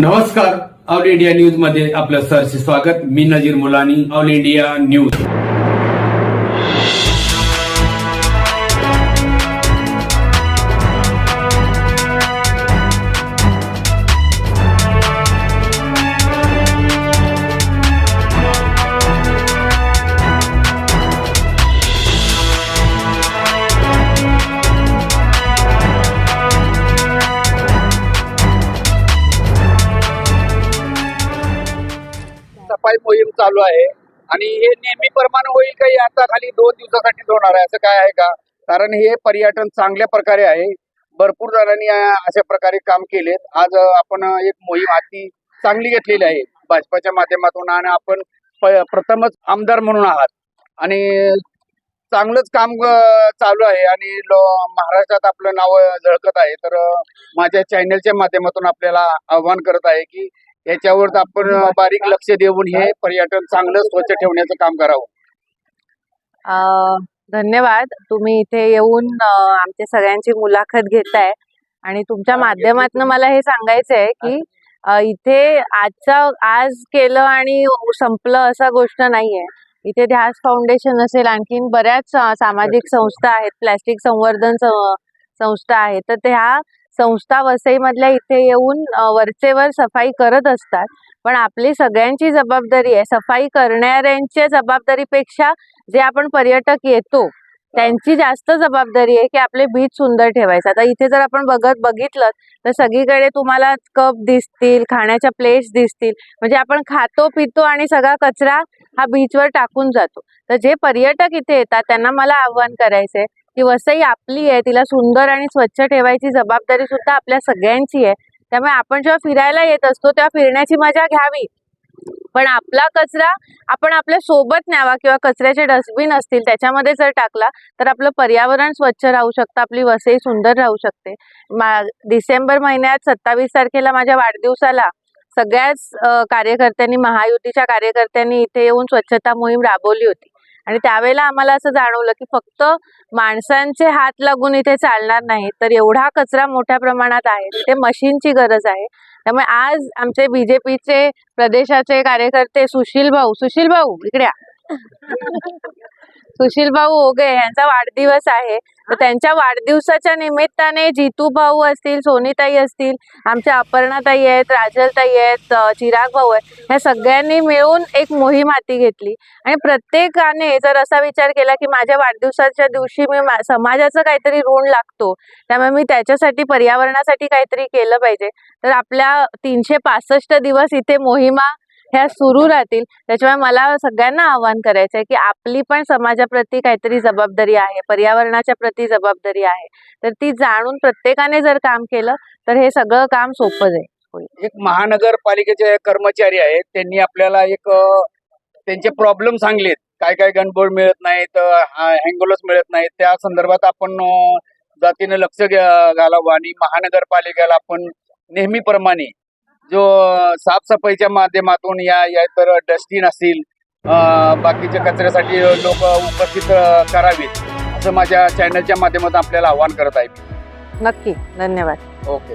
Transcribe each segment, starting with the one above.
नमस्कार all India न्यूजमध्ये आपलं सरचे स्वागत. मी Nazir Mulani all India news. सफाई मोहीम चालू आहे. आणि हे नेहमीप्रमाणे होईल काही आता खाली दोन दिवसासाठीच होणार आहे? असं काय आहे का? कारण हे पर्यटन चांगल्या प्रकारे आहे. भरपूर जणांनी अशा प्रकारे काम केलेत. आज आपण एक मोहीम हाती चांगली घेतलेली आहे. भाजपाच्या माध्यमातून आणि आपण प्रथमच आमदार म्हणून आहात. आणि चांगलंच काम चालू आहे. आणि महाराष्ट्रात आपलं नाव झळकत आहे. तर माझ्या चॅनलच्या माध्यमातून आपल्याला आव्हान करत आहे की याच्यावर आपण बारीक लक्ष देऊन हे पर्यटन चांगलं स्वच्छ ठेवण्याचं काम करावं. धन्यवाद. तुम्ही इथे येऊन आमच्या सगळ्यांची मुलाखत घेताय आणि तुमच्या माध्यमातून मला हे सांगायचं आहे की इथे आजचा आज केलं आणि संपलं असा गोष्ट नाहीये. इथे ध्यास फाउंडेशन असेल आणखीन बऱ्याच सामाजिक संस्था आहेत प्लॅस्टिक संवर्धन संस्था आहेत. तर त्या संस्था वसईमधल्या इथे येऊन वरचेवर सफाई करत असतात. पण आपली सगळ्यांची जबाबदारी आहे. सफाई करणाऱ्यांच्या जबाबदारीपेक्षा जे आपण पर्यटक येतो त्यांची जास्त जबाबदारी आहे की आपले बीच सुंदर ठेवायचं. आता इथे जर आपण बघत बघितलं तर सगळीकडे तुम्हाला कप दिसतील खाण्याच्या प्लेट्स दिसतील. म्हणजे आपण खातो पितो आणि सगळा कचरा हा बीचवर टाकून जातो. तर जे पर्यटक इथे येतात त्यांना मला आव्हान करायचंय ही वसई आपली आहे तिला सुंदर आणि स्वच्छ ठेवायची जबाबदारी सुद्धा आपल्या सगळ्यांची आहे. त्यामुळे आपण जेव्हा फिरायला येत असतो तेव्हा फिरण्याची मजा घ्यावी. पण आपला कचरा आपण आपल्यासोबत न्यावा किंवा कचऱ्याचे डस्टबिन असतील त्याच्यामध्ये जर टाकला तर आपलं पर्यावरण स्वच्छ राहू शकतं आपली वसई सुंदर राहू शकते. मा डिसेंबर महिन्यात सत्तावीस तारखेला माझ्या वाढदिवसाला सगळ्याच कार्यकर्त्यांनी महायुतीच्या कार्यकर्त्यांनी इथे येऊन स्वच्छता मोहीम राबवली होती. आणि त्यावेळेला आम्हाला असं जाणवलं की फक्त माणसांचे हात लागून इथे चालणार नाही तर एवढा कचरा मोठ्या प्रमाणात आहे तिथे मशीनची गरज आहे. त्यामुळे आज आमचे बीजेपीचे प्रदेशाचे कार्यकर्ते सुशील भाऊ सुशील भाऊ इकड्या सुशील भाऊ ओगे यांचा वाढदिवस आहे. तर त्यांच्या वाढदिवसाच्या निमित्ताने जितू भाऊ असतील सोनीताई असतील आमच्या अपर्णाताई आहेत राजलताई आहेत चिराग भाऊ आहेत ह्या सगळ्यांनी मिळून एक मोहीम हाती घेतली. आणि प्रत्येकाने जर असा विचार केला की माझ्या वाढदिवसाच्या दिवशी मी मा- समाजाचं काहीतरी ऋण लागतो त्यामुळे मी त्याच्यासाठी पर्यावरणासाठी काहीतरी केलं पाहिजे तर आपल्या तीनशे पासष्ट दिवस इथे मोहिमा ह्या सुरू राहतील. त्याच्यामुळे मला सगळ्यांना आवाहन करायचं आहे की आपली पण समाजाप्रती काहीतरी जबाबदारी आहे पर्यावरणाच्या प्रती जबाबदारी आहे. तर ती जाणून प्रत्येकाने जर काम केलं तर हे सगळं काम सोपं जाईल. एक महानगरपालिकेचे कर्मचारी आहेत त्यांनी आपल्याला एक त्यांचे प्रॉब्लेम सांगलेत. काय काय गणबोर्ड मिळत नाहीत हँगोलच मिळत नाहीत. त्या संदर्भात आपण जातीने लक्ष घालावं आणि महानगरपालिकेला आपण नेहमीप्रमाणे जो साफसफाईच्या माध्यमातून या या तर डस्टबिन असतील बाकीच्या कचऱ्यासाठी लोक उपस्थित करावीत असं माझ्या चॅनलच्या माध्यमातून आपल्याला आवाहन करत आहे नक्की. धन्यवाद. ओके.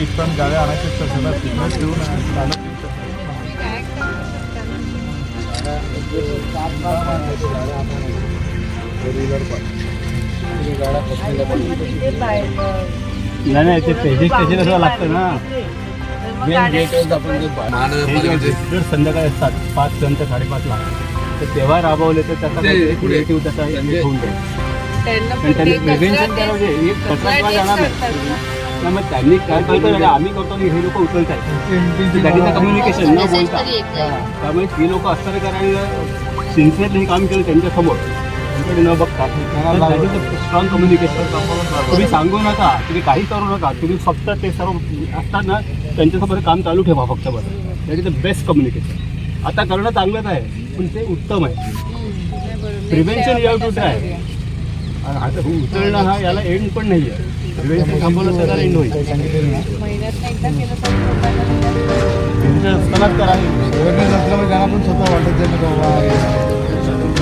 बीट पण गाड्या आणायचे तर सगळं सिग्नल देऊन चालत नाही नाही नाही ते लागतं ना. संध्याकाळी असतात पाच नंतर साडेपाचला तर तेव्हा राबवले तर त्याचा क्रिएटिव्ह त्याचा हे होऊन जाईल. एक कचरा किंवा जाणार नाही नाही, मग त्यांनी काय करतो आम्ही करतो आणि हे लोक उचलत आहेत त्यांचं कम्युनिकेशन न बोलता. त्यामुळे ही लोक असणारे कारण सिन्सिअरली हे काम केलं त्यांच्यासमोर. न बघता. स्ट्रॉंग कम्युनिकेशन तुम्ही सांगू नका तुम्ही काही करू नका. तुम्ही फक्त ते सर्व असतात ना त्यांच्यासोबत काम चालू ठेवा फक्त बरं that is the best communication आता करणं चांगलंच आहे पण ते उत्तम आहे. Prevention you have to try आता हे उचलणं हा याला एंड पण नाही आहे प्रिव्हेन्शन थांबवलं तर एंड होईल पण स्वतः वाटत आहे